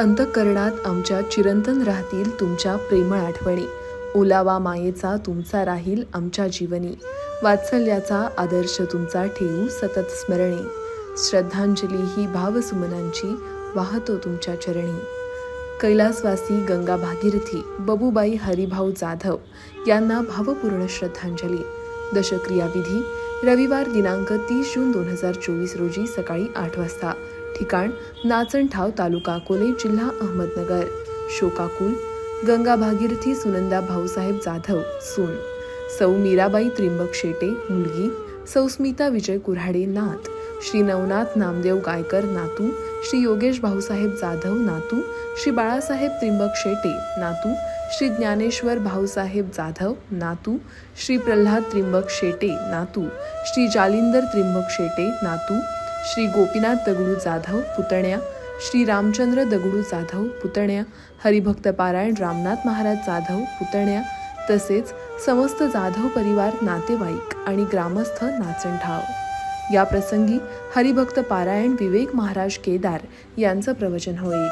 अंतःकरणात आमच्या चिरंतन राहतील तुमच्या प्रेमळ आठवणी. ओलावा मायेचा तुमचा राहील आमच्या जीवनी. वात्सल्याचा आदर्श तुमचा ठेवू सतत स्मरणे. श्रद्धांजली ही भावसुमनांची वाहतो तुमच्या चरणी. कैलासवासी गंगा भागीरथी बबूबाई हरिभाऊ जाधव यांना भावपूर्ण श्रद्धांजली. दशक्रियाविधी रविवार दिनांक तीस जून दोन हजार चोवीस रोजी सकाळी आठ वाजता. ठिकाण नाचणठाव तालुका अकोले जिल्हा अहमदनगर. शोकाकुल गंगा भागीरथी सुनंदा भाऊसाहेब जाधव सून. सौ मीराबाई त्रिंबक शेटे मुलगी. सौ स्मिता विजय कुऱ्हाडे नात. श्री नवनाथ नामदेव गायकर नातू. श्री योगेश भाऊसाहेब जाधव नातू. श्री बाळासाहेब त्रिंबक शेटे नातू. श्री ज्ञानेश्वर भाऊसाहेब जाधव नातू. श्री प्रल्हाद त्रिंबक शेटे नातू. श्री जालिंदर त्रिंबक शेटे नातू. श्री गोपीनाथ दगडू जाधव पुतण्या श्री रामचंद्र दगडू जाधव पुतण्या हरिभक्त पारायण रामनाथ महाराज जाधव पुतण्या तसेच समस्त जाधव परिवार नातेवाईक आणि ग्रामस्थ नाचणठाव. या प्रसंगी हरिभक्त पारायण विवेक महाराज केदार यांचं प्रवचन होईल.